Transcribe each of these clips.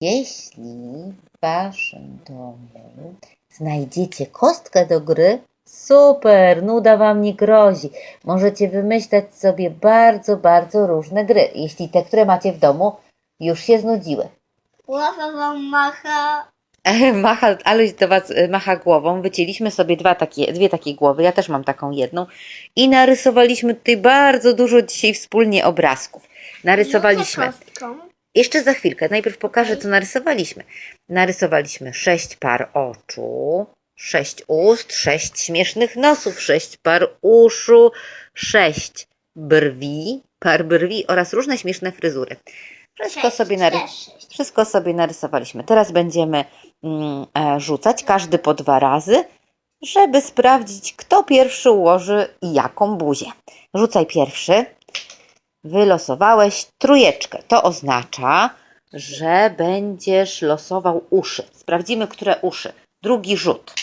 Jeśli w waszym domu znajdziecie kostkę do gry, super, nuda wam nie grozi. Możecie wymyślać sobie bardzo, bardzo różne gry, jeśli te, które macie w domu, już się znudziły. Głowa wam macha. Macha, Aleś do was e, macha głową. Wycięliśmy sobie dwa takie, dwie takie głowy. Ja też mam taką jedną. I narysowaliśmy tutaj bardzo dużo dzisiaj wspólnie obrazków. Narysowaliśmy. Rzucę kostką. Jeszcze za chwilkę. Najpierw pokażę, co narysowaliśmy. Narysowaliśmy sześć par oczu, sześć ust, sześć śmiesznych nosów, sześć par uszu, sześć brwi, par brwi oraz różne śmieszne fryzury. Wszystko Sześć, sobie nary- sześć. wszystko sobie narysowaliśmy. Teraz będziemy mm, e, rzucać każdy po dwa razy, żeby sprawdzić, kto pierwszy ułoży jaką buzię. Rzucaj pierwszy. Wylosowałeś trójeczkę. To oznacza, że będziesz losował uszy. Sprawdzimy, które uszy. Drugi rzut.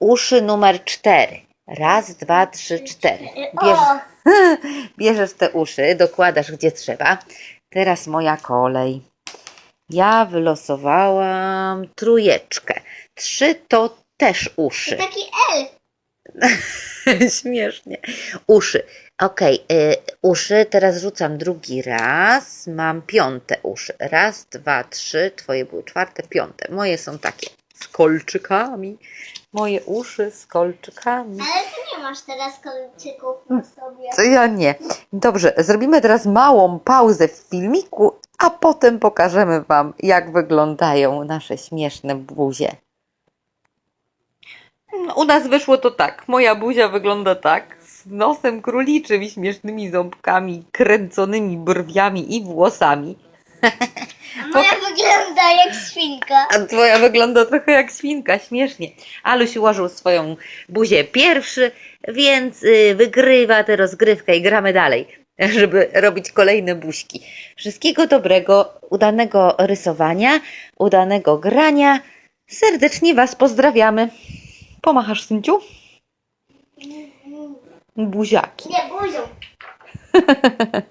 Uszy numer cztery. Raz, dwa, trzy, cztery. Bierz, O, bierzesz te uszy, dokładasz gdzie trzeba. Teraz moja kolej. Ja wylosowałam trójeczkę. Trzy to też uszy. taki L. Śmiesznie. Uszy. Okej, y, uszy. Teraz rzucam drugi raz. Mam piąte uszy. Raz, dwa, trzy. Twoje były czwarte, piąte. Moje są takie z kolczykami. Moje uszy z kolczykami. Ale ty nie masz teraz kolczyków na sobie. Co ja nie. Dobrze, zrobimy teraz małą pauzę w filmiku, a potem pokażemy Wam, jak wyglądają nasze śmieszne buzie. No, U nas wyszło to tak. Moja buzia wygląda tak. Z nosem króliczym i śmiesznymi ząbkami, kręconymi brwiami i włosami. Moja wygląda jak świnka. A twoja wygląda trochę jak świnka, śmiesznie. Aluś ułożył swoją buzię pierwszy, więc y, wygrywa tę rozgrywkę i gramy dalej, żeby robić kolejne buźki. Wszystkiego dobrego, udanego rysowania, udanego grania. Serdecznie Was pozdrawiamy. Pomachasz, Synciu? Buziaki. Nie, buzią.